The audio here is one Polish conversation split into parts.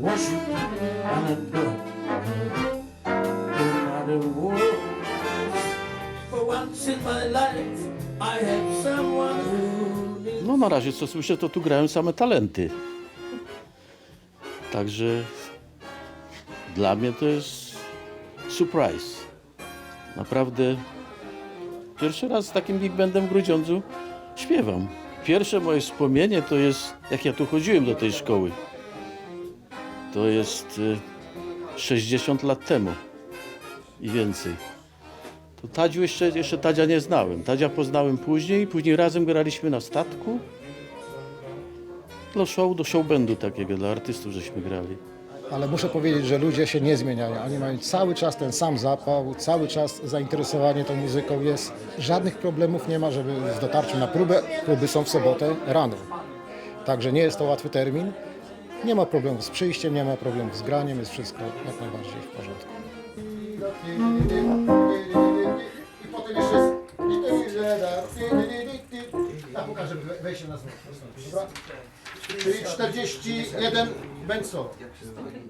No. No na razie co słyszę, to tu grają same talenty. Także dla mnie to jest surprise. Naprawdę pierwszy raz z takim big bandem w Grudziądzu śpiewam. Pierwsze moje wspomnienie to jest, jak ja tu chodziłem do tej szkoły. To jest y, 60 lat temu i więcej. To Tadziu jeszcze, jeszcze Tadzia nie znałem. Tadzia poznałem później, później razem graliśmy na statku. Do show, do showbandu takiego, dla artystów żeśmy grali. Ale muszę powiedzieć, że ludzie się nie zmieniają. Oni mają cały czas ten sam zapał, cały czas zainteresowanie tą muzyką jest. Żadnych problemów nie ma, żeby z dotarciem na próbę. Próby są w sobotę rano. Także nie jest to łatwy termin. Nie ma problemów z przyjściem, nie ma problemów z graniem, jest wszystko jak najbardziej w porządku. I potem jeszcze Ja pokażę wejście na. Dobra? Czyli 41 będzie solo.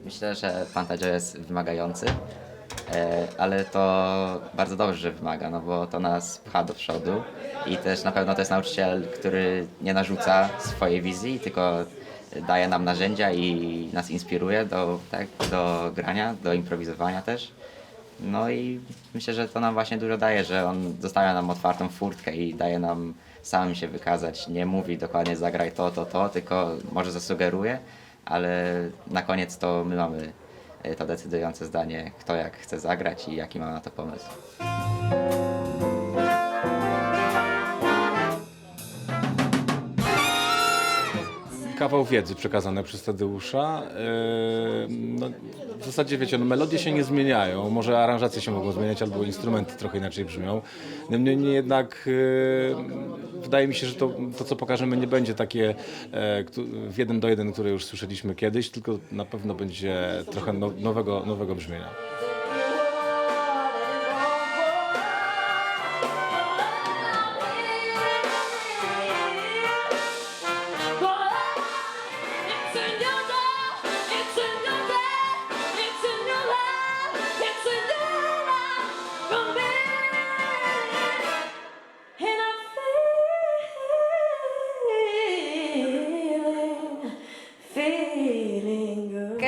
Myślę, że Fantagio jest wymagający, e, ale to bardzo dobrze, że wymaga, no bo to nas pcha do przodu i też na pewno to jest nauczyciel, który nie narzuca swojej wizji, tylko daje nam narzędzia i nas inspiruje do, tak, do grania, do improwizowania też. No i myślę, że to nam właśnie dużo daje, że on zostawia nam otwartą furtkę i daje nam samym się wykazać. Nie mówi dokładnie zagraj to, to, to, tylko może zasugeruje, ale na koniec to my mamy e, to decydujące zdanie, kto jak chce zagrać i jaki ma na to pomysł. Kawał wiedzy przekazane przez Tadeusza. Yy, No, w zasadzie wiecie, no, melodie się nie zmieniają, może aranżacje się mogą zmieniać, albo instrumenty trochę inaczej brzmią. Niemniej nie jednak yy, wydaje mi się, że to, to, co pokażemy, nie będzie takie e, w jeden do jeden, które już słyszeliśmy kiedyś, tylko na pewno będzie trochę no, nowego, nowego brzmienia.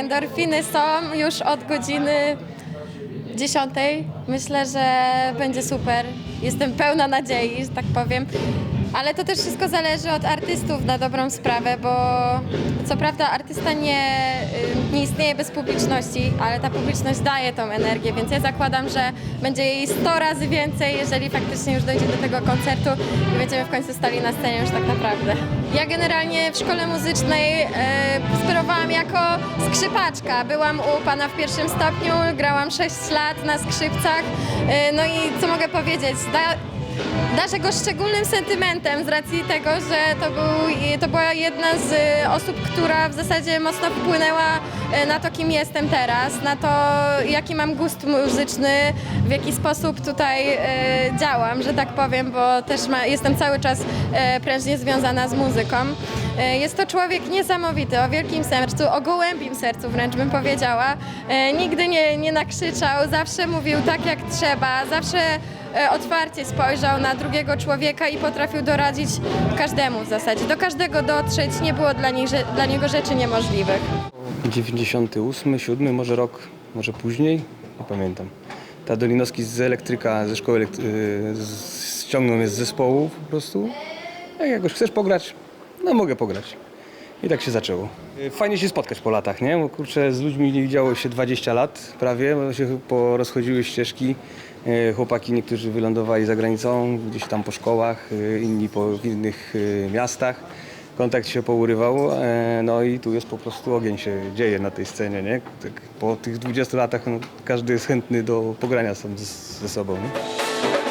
Endorfiny są już od godziny 10. Myślę, że będzie super. Jestem pełna nadziei, że tak powiem. Ale to też wszystko zależy od artystów na dobrą sprawę, bo co prawda artysta nie, y, nie istnieje bez publiczności, ale ta publiczność daje tą energię, więc ja zakładam, że będzie jej 100 razy więcej, jeżeli faktycznie już dojdzie do tego koncertu i będziemy w końcu stali na scenie już tak naprawdę. Ja generalnie w szkole muzycznej sterowałam jako skrzypaczka. Byłam u pana w pierwszym stopniu, grałam 6 lat na skrzypcach. Y, no i co mogę powiedzieć? Da, Darzę go szczególnym sentymentem z racji tego, że to, był, to była jedna z y, osób, która w zasadzie mocno wpłynęła y, na to, kim jestem teraz, na to, jaki mam gust muzyczny, w jaki sposób tutaj y, działam, że tak powiem, bo też ma, jestem cały czas prężnie związana z muzyką. Jest to człowiek niesamowity, o wielkim sercu, o gołębim sercu wręcz bym powiedziała. Nigdy nie, nie nakrzyczał, zawsze mówił tak jak trzeba, zawsze otwarcie spojrzał na drugiego człowieka i potrafił doradzić każdemu w zasadzie. Do każdego dotrzeć, nie było dla, dla niego rzeczy niemożliwych. 98, 7, może rok, może później, nie pamiętam. Ta Dolinowski z elektryka, ze szkoły z- ściągnął mnie z zespołu po prostu. Jak jakoś chcesz pograć? No mogę pograć. I tak się zaczęło. Y, Fajnie się spotkać po latach, nie? Bo kurczę, z ludźmi nie widziało się 20 lat prawie, bo się porozchodziły ścieżki. Y, Chłopaki niektórzy wylądowali za granicą, gdzieś tam po szkołach, y, inni po w innych y, miastach kontakt się pourywał, e, no i tu jest po prostu ogień się dzieje na tej scenie, nie? Tak po tych 20 latach no, każdy jest chętny do pogrania sam ze sobą, nie?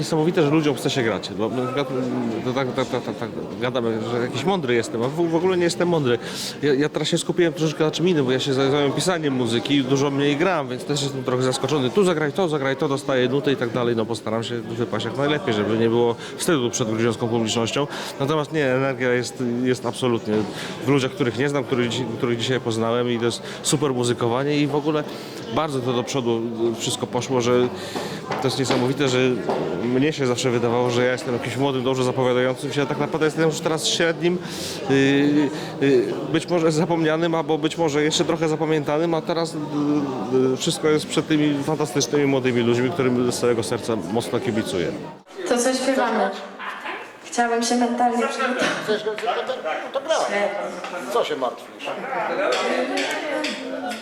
Niesamowite, że ludziom chce się grać. Mm, to tak, tak, tak, tak, gadamy, że jakiś mądry jestem, a w, ogóle nie jestem mądry. Ja, ja teraz się skupiłem troszeczkę na czym innym, bo ja się zająłem pisaniem muzyki i dużo mniej gram, więc też jestem trochę zaskoczony. Tu zagraj to, zagraj to, dostaję nuty i tak dalej. No postaram się wypaść jak najlepiej, żeby nie było wstydu przed gruziącką publicznością. Natomiast nie, energia jest, jest absolutnie w ludziach, których nie znam, których, których dzisiaj poznałem i to jest super muzykowanie i w ogóle bardzo to do przodu wszystko poszło, że to jest niesamowite, że mnie się zawsze wydawało, że ja jestem jakimś młodym, dobrze zapowiadającym się, a tak naprawdę jestem już teraz średnim, yy, yy, być może zapomnianym, albo być może jeszcze trochę zapamiętanym, a teraz wszystko jest przed tymi fantastycznymi młodymi ludźmi, którym z całego serca mocno kibicuję. To co śpiewamy? Chciałabym się mentalnie przygotować. Chcesz go to gra. Co się martwisz?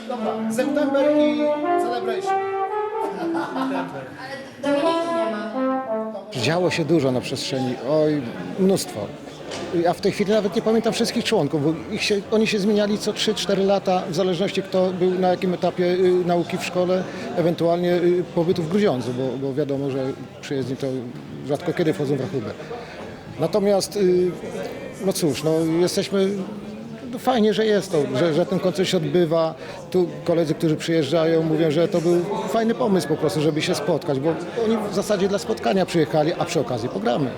Dobra, September i Celebration. Dominiki nie ma. Działo się dużo na przestrzeni, oj, mnóstwo. Ja w tej chwili nawet nie pamiętam wszystkich członków, bo ich się, oni się zmieniali co 3-4 lata, w zależności kto był na jakim etapie y, nauki w szkole, ewentualnie y, pobytu w Grudziądzu, bo, bo wiadomo, że przyjezdni to rzadko kiedy wchodzą w rachubę. Natomiast, y, no cóż, no jesteśmy, fajnie, że jest to, że, że ten koncert się odbywa. Tu koledzy, którzy przyjeżdżają, mówią, że to był fajny pomysł po prostu, żeby się spotkać, bo oni w zasadzie dla spotkania przyjechali, a przy okazji pogramy.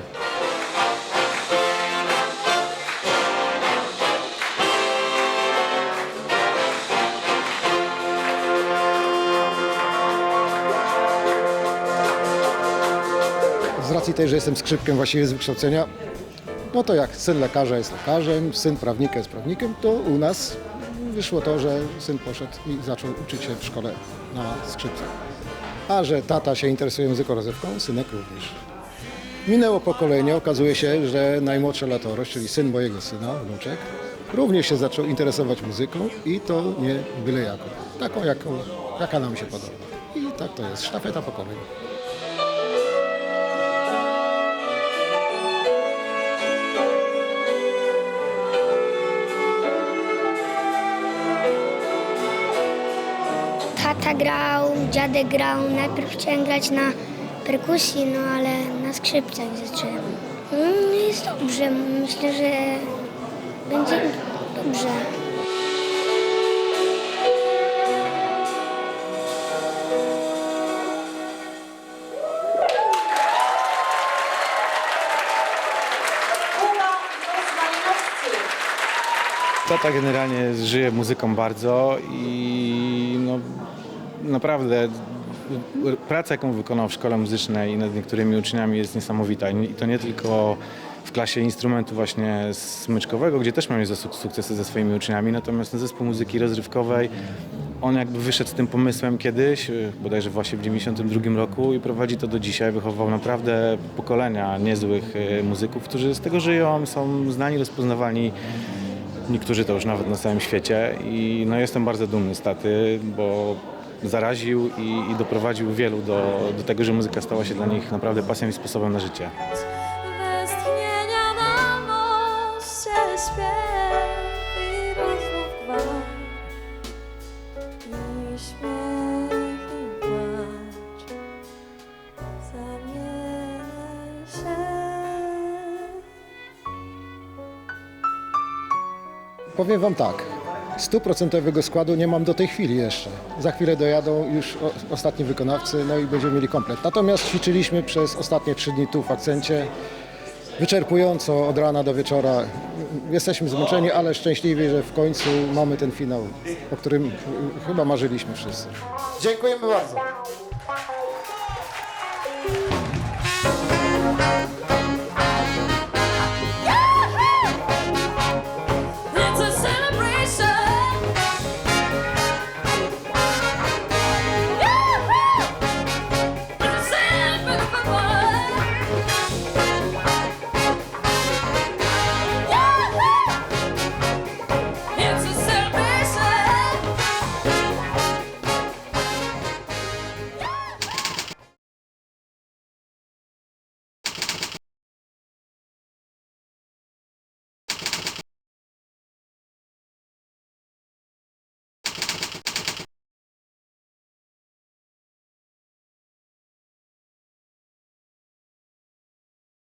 Z racji tej, że jestem skrzypkiem właściwie z wykształcenia, no to jak syn lekarza jest lekarzem, syn prawnika jest prawnikiem, to u nas wyszło to, że syn poszedł i zaczął uczyć się w szkole na skrzypcach. A że tata się interesuje muzyką rozrywką, synek również. Minęło pokolenie, okazuje się, że najmłodszy Latoroś, czyli syn mojego syna, wnuczek, również się zaczął interesować muzyką i to nie byle jaką. Taką, jaką, jaka nam się podoba. I tak to jest, sztafeta pokoleń. Tata grał, dziadek grał. Najpierw chciałem grać na perkusji, no ale na skrzypcach zacząłem. Mm, Jest dobrze, myślę, że będzie dobrze. Tata generalnie żyje muzyką bardzo i no, naprawdę praca, jaką wykonał w szkole muzycznej i nad niektórymi uczniami jest niesamowita. I to nie tylko w klasie instrumentu właśnie smyczkowego, gdzie też suk- sukcesy ze swoimi uczniami, natomiast na zespół muzyki rozrywkowej on jakby wyszedł z tym pomysłem kiedyś, y, bodajże właśnie w 92 roku i prowadzi to do dzisiaj. Wychował naprawdę pokolenia niezłych y, muzyków, którzy z tego żyją, są znani, rozpoznawalni Niektórzy to już nawet na całym świecie i no jestem bardzo dumny z taty, bo zaraził i, i doprowadził wielu do, do tego, że muzyka stała się dla nich naprawdę pasją i sposobem na życie. Westchnienia na moście śpiew i rozmów gwar I śmiech i płacz Zamieniaj się. Powiem Wam tak, stuprocentowego składu nie mam do tej chwili jeszcze. Za chwilę dojadą już ostatni wykonawcy, no i będziemy mieli komplet. Natomiast ćwiczyliśmy przez ostatnie trzy dni tu w akcencie. Wyczerpująco od rana do wieczora. Jesteśmy zmęczeni, ale szczęśliwi, że w końcu mamy ten finał, o którym chyba marzyliśmy wszyscy. Dziękujemy bardzo.